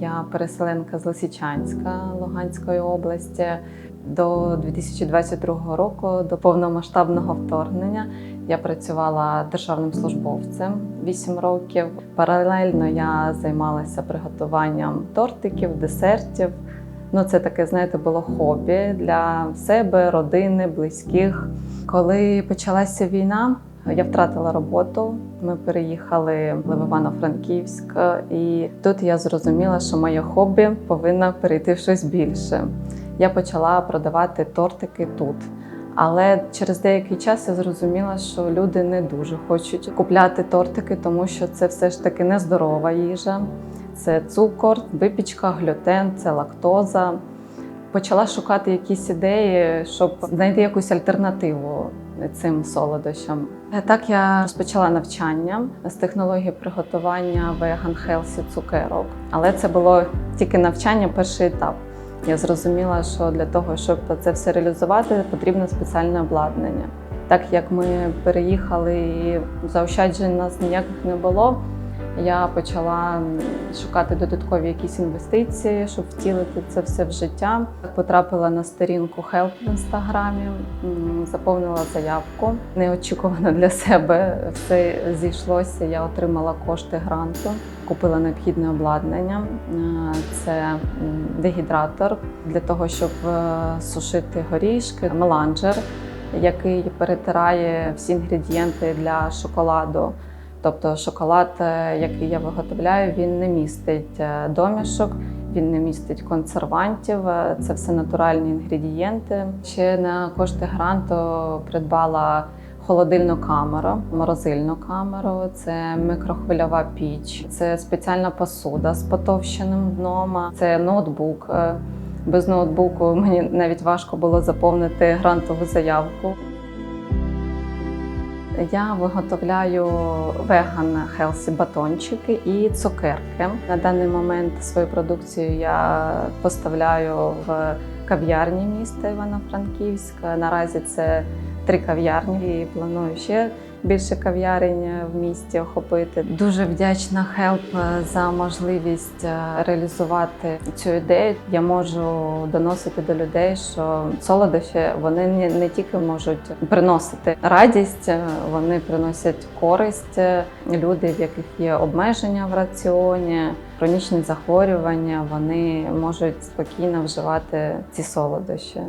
Я переселенка з Лисичанська Луганської області. До 2022 року, до повномасштабного вторгнення, я працювала державним службовцем 8 років. Паралельно я займалася приготуванням тортиків, десертів. Ну, це таке, знаєте, було хобі для себе, родини, близьких. Коли почалася війна, я втратила роботу. Ми переїхали в Івано-Франківськ, і тут я зрозуміла, що моє хобі повинно перейти в щось більше. Я почала продавати тортики тут. Але через деякий час я зрозуміла, що люди не дуже хочуть купляти тортики, тому що це все ж таки нездорова їжа. Це цукор, випічка, глютен, це лактоза. Почала шукати якісь ідеї, щоб знайти якусь альтернативу цим солодощам. Так я розпочала навчання з технології приготування веган хелсі цукерок, але це було тільки навчання, перший етап. Я зрозуміла, що для того, щоб це все реалізувати, потрібно спеціальне обладнання. Так як ми переїхали і заощаджень нас ніяких не було, я почала шукати додаткові якісь інвестиції, щоб втілити це все в життя. Потрапила на сторінку Help в інстаграмі, заповнила заявку. Неочікувано для себе все зійшлося. Я отримала кошти гранту, купила необхідне обладнання. Е, Це дегідратор для того, щоб е, сушити горішки, меланжер, який перетирає всі інгредієнти для шоколаду. Тобто шоколад, е, який я виготовляю, він не містить е, домішок, він не містить консервантів. е, Це все натуральні інгредієнти. Ще на кошти гранту придбала холодильну камеру, морозильну камеру, це микрохвильова піч, це спеціальна посуда з потовщеним дном, це ноутбук. Без ноутбуку мені навіть важко було заповнити грантову заявку. Я виготовляю веган хелсі батончики і цукерки. На даний момент свою продукцію я поставляю в кав'ярні міста Івано-Франківська. Наразі це три кав'ярні і планую ще більше кав'ярень в місті охопити. Дуже вдячна Хелп за можливість е, реалізувати цю ідею. Я можу доносити до людей, що солодощі вони не, не тільки можуть приносити радість, е, вони приносять користь. Люди, в яких є обмеження в раціоні, хронічні захворювання, вони можуть спокійно вживати ці солодощі.